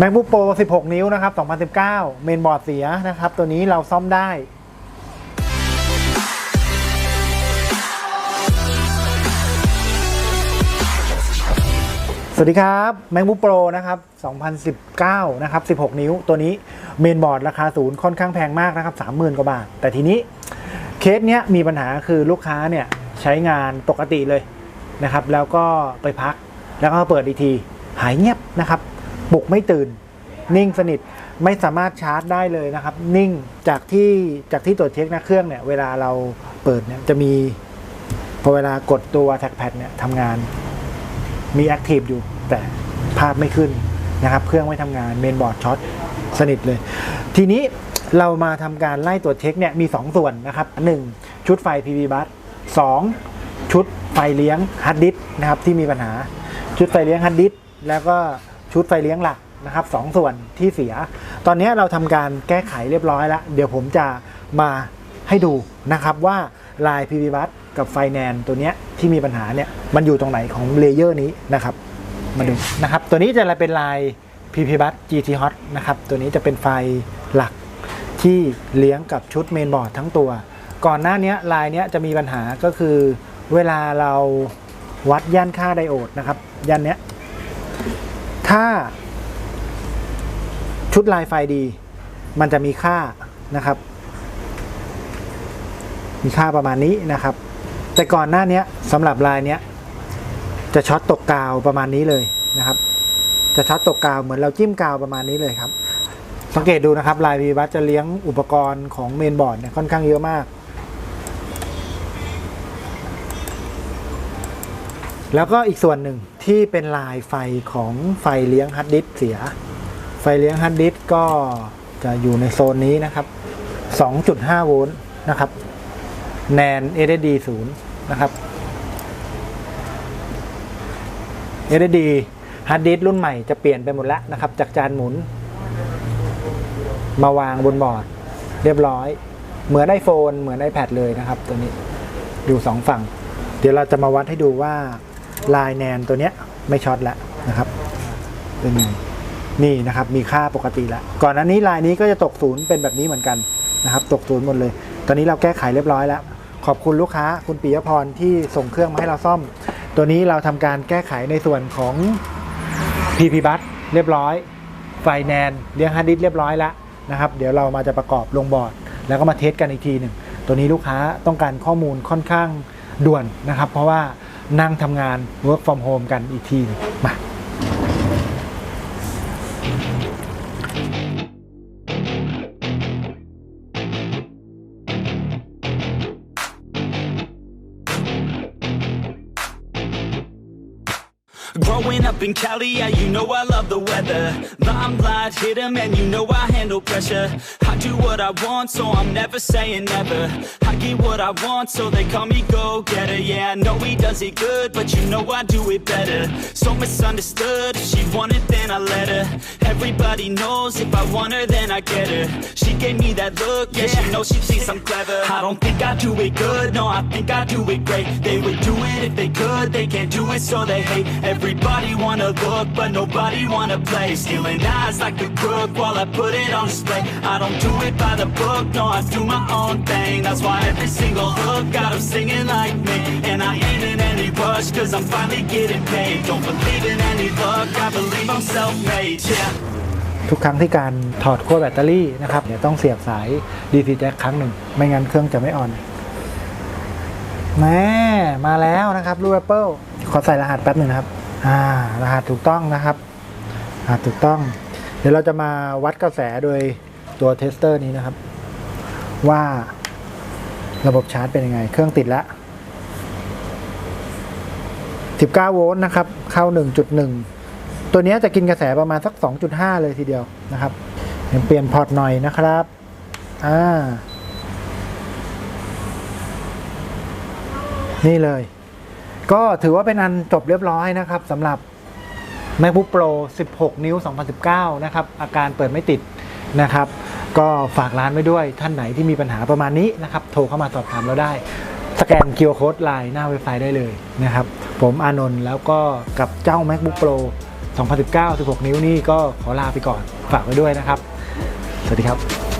MacBook Pro 16 นิ้วนะครับ 2019 เมนบอร์ดเสียนะครับ ตัวนี้เราซ่อมได้ สวัสดีครับ MacBook Pro นะครับ 2019 นะครับ 16 นิ้ว ตัวนี้เมนบอร์ดราคาศูนย์ค่อนข้างแพงมากนะครับ 30,000 กว่าบาท แต่ทีนี้เคสเนี้ยมีปัญหาคือลูกค้าเนี่ยใช้งานปกติเลยนะครับ แล้วก็ไปพัก แล้วก็เปิดอีกที หายเงียบนะครับ ปลุกไม่ตื่น นิ่งสนิทไม่สามารถชาร์จได้เลยนะครับ นิ่งจากที่จากที่ตรวจเช็คนะเครื่องเนี่ย เวลาเราเปิดเนี่ยจะมีพอเวลากดตัวแท็กแพดเนี่ยทำงานมีแอคทีฟอยู่ แต่ภาพไม่ขึ้นนะครับ เครื่องไม่ทำงานเมนบอร์ดช็อตสนิทเลย ทีนี้เรามาทำการไล่ตรวจเช็คเนี่ยมี 2 ส่วนนะครับ 1. ชุดไฟ PV bus 2. ชุดไฟเลี้ยงฮาร์ดดิสก์นะครับที่มีปัญหา ชุดไฟเลี้ยงฮาร์ดดิสก์แล้วก็ ชุดไฟเลี้ยงหลักนะครับสองส่วนที่เสีย ตอนนี้เราทำการแก้ไขเรียบร้อยแล้ว เดี๋ยวผมจะมาให้ดูนะครับว่าลาย PV bus กับไฟแนนตัวนี้ที่มีปัญหาเนี่ยมันอยู่ตรงไหนของเลเยอร์นี้นะครับมาดูนะครับตัวนี้จะเป็นลาย PP bus GT hot นะครับตัวนี้จะเป็นไฟหลักที่เลี้ยงกับชุดเมนบอร์ดทั้งตัว ก่อนหน้านี้ลายเนี้ยจะมีปัญหาก็คือเวลาเราวัดย่านค่าไดโอดนะครับย่านเนี้ย ถ้าชุดลายไฟดี มันจะมีค่านะครับ มีค่าประมาณนี้นะครับ แต่ก่อนหน้านี้สำหรับลายเนี้ยจะช็อตตกกาวประมาณนี้เลยนะครับ จะช็อตตกกาวเหมือนเราจิ้มกาวประมาณนี้เลยครับ สังเกตดูนะครับลายวีบัสจะเลี้ยงอุปกรณ์ของเมนบอร์ดเนี่ยค่อนข้างเยอะมาก แล้วก็อีกส่วนหนึ่ง ที่เป็นลายไฟของไฟเลี้ยงฮาร์ดดิสเสีย ไฟเลี้ยงฮาร์ดดิสก็จะอยู่ในโซนนี้นะครับ 2.5 โวลต์นะครับ แนน SSD 0 นะครับ SSD ฮาร์ดดิสรุ่นใหม่จะเปลี่ยนไปหมดแล้วนะครับ จากจานหมุน มาวางบนบอร์ด เรียบร้อย เหมือนไอโฟนเหมือน iPad เลยนะครับ ตัวนี้ อยู่สองฝั่ง เดี๋ยวเราจะมาวัดให้ดูว่า ลายแนนตัวเนี้ยไม่ช็อตแล้วนะครับเป็นนี่นะครับมีค่าปกติแล้ว ก่อนหน้านี้ลายนี้ก็จะตกศูนย์เป็นแบบนี้เหมือนกันนะครับตกศูนย์หมดเลย ตอนนี้เราแก้ไขเรียบร้อยแล้ว ขอบคุณลูกค้าคุณปิยพรที่ส่งเครื่องมาให้เราซ่อม ตัวนี้เราทำการแก้ไขในส่วนของ PP bus เรียบร้อย ไฟแนนเลี้ยงฮาร์ดดิสเรียบร้อยแล้วนะครับ เดี๋ยวเรามาจะประกอบลงบอร์ด แล้วก็มาเทสกันอีกทีหนึ่งตัวนี้ลูกค้าต้องการข้อมูลค่อนข้างด่วนนะครับ เพราะว่า นั่งทำงาน work from home กันอีกทีหนึ่งมา Growing up in Cali, yeah, you know I love the weather. Limelight hit 'em and you know I handle pressure. I do what I want, so I'm never saying never. I get what I want, so they call me go-getter. Yeah, I know he does it good, but you know I do it better. So misunderstood, if she wanted, then I let her. Everybody knows if I want her, then I get her. She gave me that look, yeah, she knows she thinks I'm clever. I don't think I do it good, no, I think I do it great. They would do it if they could, they can't do it, so they hate. Everybody wanna look, but nobody wanna play. Stealing eyes like a crook while I put it on display. I don't do it by the book, no, I do my own thing. That's why every single hook got them singing like me. And I ain't in any rush, cause I'm finally getting paid. Don't believe in any luck, I believe I'm self-made, yeah. ทุกครั้งที่การถอดขั้วแบตเตอรี่นะครับเดี๋ยต้องเสียบสาย DC jack ครั้งหนึ่ง ไม่งั้นเครื่องจะไม่ออนแม่มาแล้วนะครับรูแอป Apple ขอใส่รหัสแป๊บหนึ่งนะครับ อ่ารหัสถูกต้องนะครับรหัสถูกต้อง เดี๋ยวเราจะมาวัดกระแสโดยตัวเทสเตอร์นี้นะครับ ว่าระบบชาร์จเป็นยังไง เครื่องติดแล้ว19 โวลต์นะครับ เข้า 1.1 ตัวนี้จะกินกระแสประมาณสัก 2.5 เลยทีเดียวนะครับเดี๋ยวเปลี่ยนพอร์ตหน่อยนะครับ อ่า นี่เลย ก็ถือว่าเป็นอันจบเรียบร้อยนะครับสำหรับ MacBook Pro 16 นิ้ว 2019 นะครับ อาการเปิดไม่ติดนะครับ ก็ฝากร้านไว้ด้วยท่านไหนที่มีปัญหาประมาณนี้นะครับ โทรเข้ามาสอบถามเราได้ สแกน QR Code ไลน์หน้าเว็บไซต์ได้เลยนะครับ ผมอานนท์แล้วก็กับเจ้า MacBook Pro 2019 16 นิ้วนี่ก็ขอลาไปก่อนฝากไว้ด้วยนะครับ สวัสดีครับ